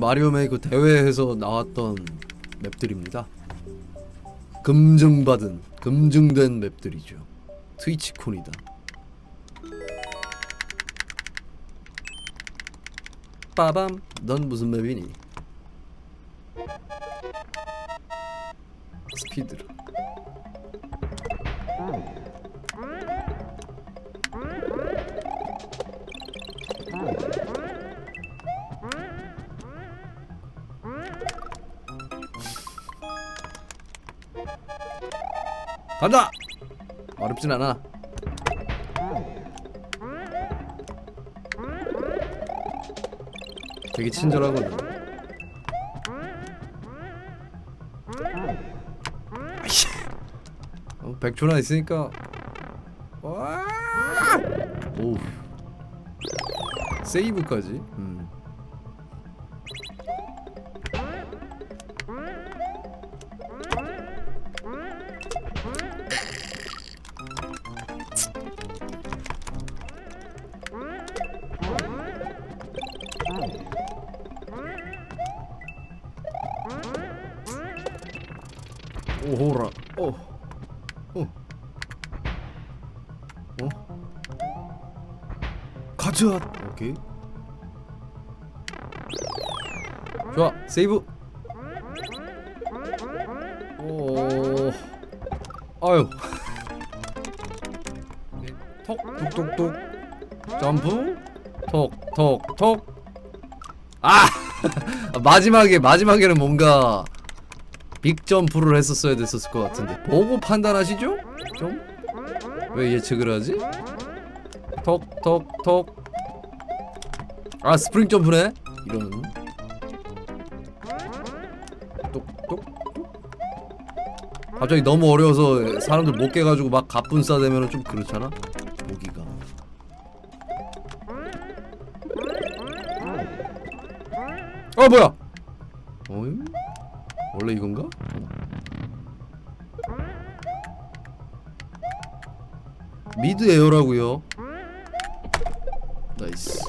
마리오 메이커 대회에서 나왔던 맵들입니다. 검증받은 검증된 맵들이죠. 트위치콘이다. 빠밤. 넌 무슨 맵이니? 스피드. 간다. 어렵진 않아. 되게 친절하거든. 어, 100초나 있으니까. 와! 오. 세이브까지. 음. 오호라. 어. 어. 어? 가자. 오케이. 좋아. 세이브. 오. 아유. 톡 톡톡톡. 점프. 톡톡톡. 아! 마지막에 마지막에는 뭔가 빅 점프를 했었어야 됐었을 것 같은데 보고 판단하시죠? 좀? 왜 예측을 하지? 톡톡톡 아 스프링 점프네? 이런 똑똑똑 갑자기 너무 어려워서 사람들 못 깨가지고 막 갑분싸 되면 좀 그렇잖아? 어 뭐야 어이? 원래 이건가? 미드 에어라고요. 나이스.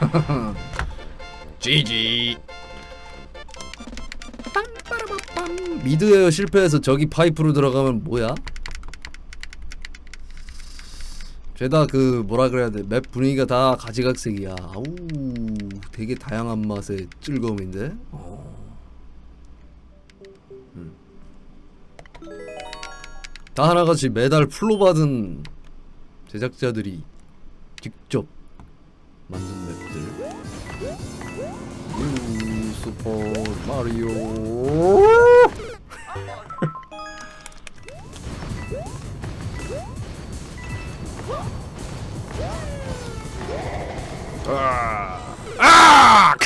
GG. 미드 에어 실패해서 저기 파이프로 들어가면 뭐야? 죄다 그 뭐라 그래야 돼? 맵 분위기가 다 가지각색이야. 아우, 되게 다양한 맛의 즐거움인데. 어. 다 하나같이 매달 풀로 받은 제작자들이 직접 만든 맵들 뉴 슈퍼 마리오 아! 아!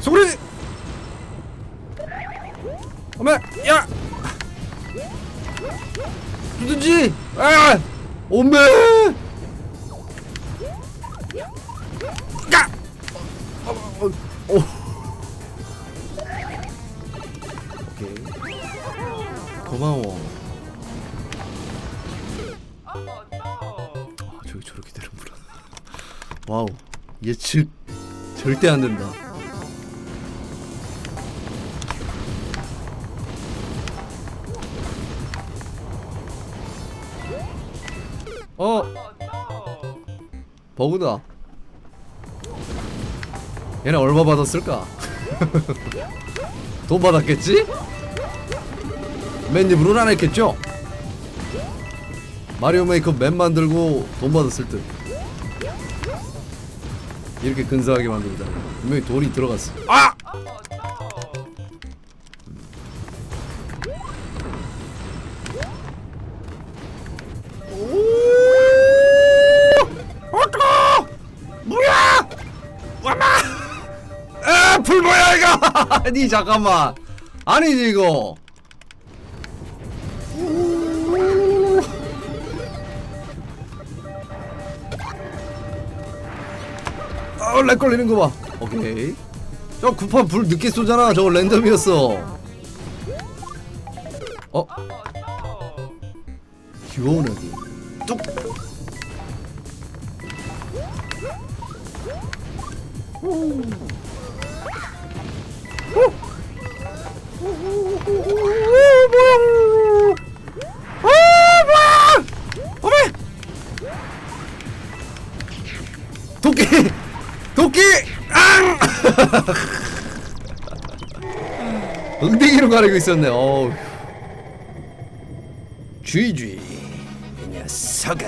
소리! 어메! 야! 누든지! 아! 오메! 까! 어, 어, 어. 오케이. 고마워. 아, 저기 저렇게 되는구나. 와우. 예측 절대 안 된다. 어 버그다 얘네 얼마 받았을까? 돈 받았겠지? 맨 입으로는 안 했겠죠? 마리오 메이커 맵 만들고 돈 받았을 듯 이렇게 근사하게 만들다. 분명히 돈이 들어갔어. 아! 뭐야 이거? 아니 잠깐만. 아니지 이거 렉 걸리는 거 봐. 오케이. 저 구판 불 늦게 쏘잖아. 저거 랜덤이었어. 어? 시원하게 뚝. 어메! 엉덩이로 가리고 있었네. 어우. 쥐쥐 이 녀석아.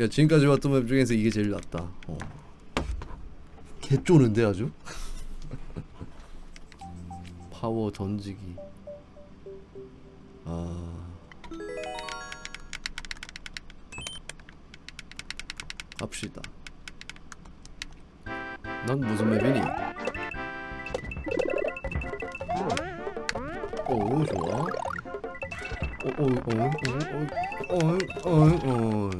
야 지금까지 봤던 맵 중에서 이게 제일 낫다. 어. 개 쪼는데 아주. 파워 던지기. 아. 갑시다. 넌 무슨 맵이니? 오 좋아. 오오오오오오오오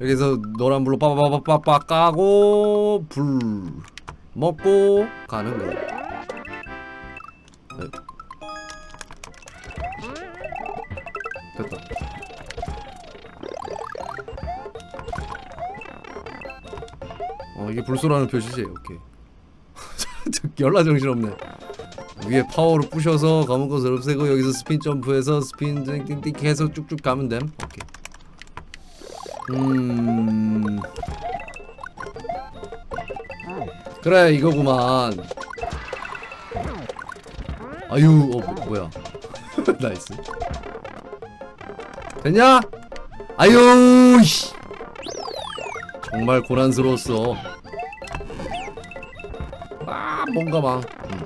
여기서 노란 불로 빠바바바바 까고 불 먹고 가는 거. 네. 불소라는 표시지. 오케이. 열나 정신없네. 위에 파워를 부셔서 검은 것을 없애고 여기서 스핀 점프해서 스핀 띵띵 해서 쭉쭉 가면 됨. 오케이. 음. 그래 이거구만. 아유 어 뭐, 뭐야? 나이스. 됐냐? 아유 씨. 정말 고난스러웠어. 아 뭔가 막. 음.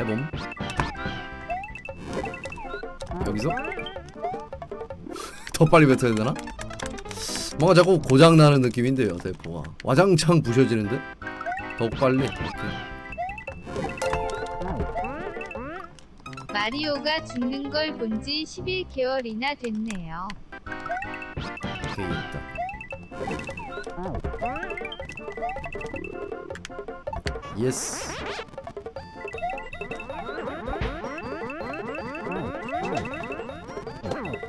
해봄. 여기서 더 빨리 뱉어야 되나? 뭔가 자꾸 고장 나는 느낌인데요, 대포가. 와장창 부셔지는데? 더욱 빨리. 마리오가 죽는 걸 본 지 11개월이나 됐네요. 오케이 있다. 예스.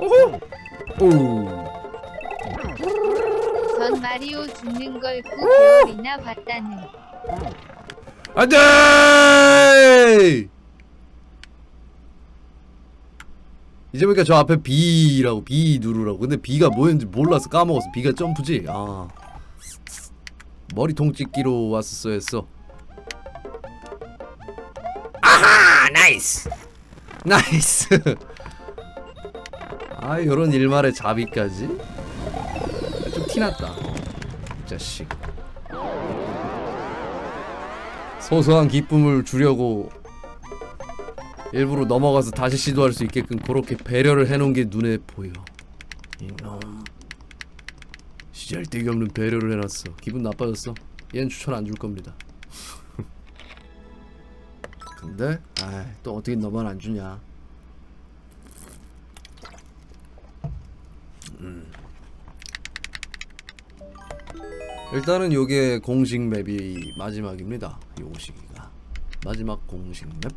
오호. 오. 전 마리오 죽는 걸 9개월이나 봤다는. 안돼. 이제 보니까 저 앞에 B라고 B 누르라고. 근데 B가 뭐였는지 몰라서 까먹었어. B가 점프지. 아. 머리통 찍기로 왔었어 했어. 아하 나이스. 나이스. 아 요런 일말의 자비까지 좀 티났다. 이 자식. 소소한 기쁨을 주려고 일부러 넘어가서 다시 시도할 수 있게끔 그렇게 배려를 해놓은 게 눈에 보여. 이놈. 시잘데기 없는 배려를 해놨어. 기분 나빠졌어. 얘는 추천 안 줄 겁니다. 근데 아또 어떻게 너만 안 주냐? 음. 일단은 요게 공식 맵이 마지막입니다. 요 시기가 마지막 공식 맵.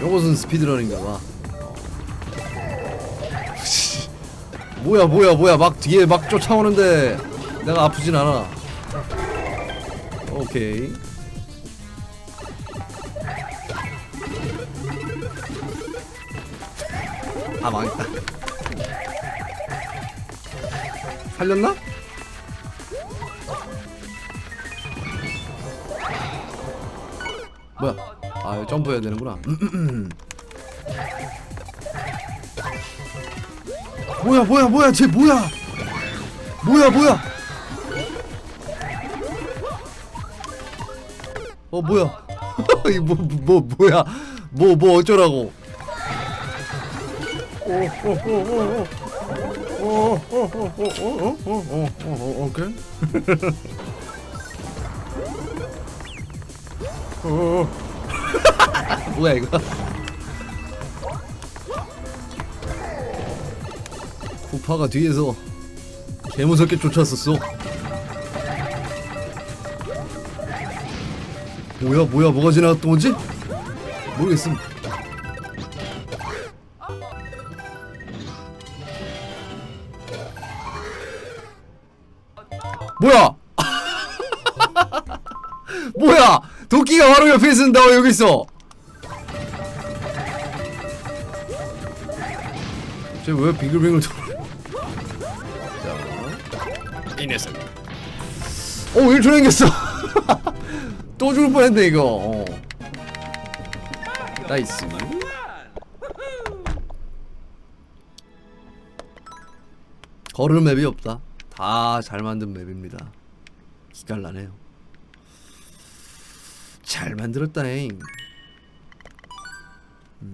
요것은 스피드런인가봐. 뭐야 뭐야 뭐야 막 뒤에 막 쫓아오는데 내가 아프진 않아. 오케이. 아 망했다. 살렸나? 뭐야? 아 점프해야 되는구나. 뭐야 뭐야 뭐야 쟤 뭐야 뭐야 뭐야 어 뭐야 이뭐 뭐, 뭐야 뭐뭐 뭐 어쩌라고 오케이 뭐야 이거 후파가 뒤에서 개무섭게 쫓았었어. 뭐야 뭐야 뭐가 지나갔던 거지? 모르겠음. 뭐야? 뭐야? 도끼가 바로 옆에 있는데 여기 있어. 쟤 왜 빙글빙글 돌아? 이 녀석. 오, 1초 남겼어. 또 죽을 뻔했네 이거. 어. 나이스. 걸을 맵이 없다. 다 잘 만든 맵입니다. 기깔나네요. 잘 만들었다잉. 음.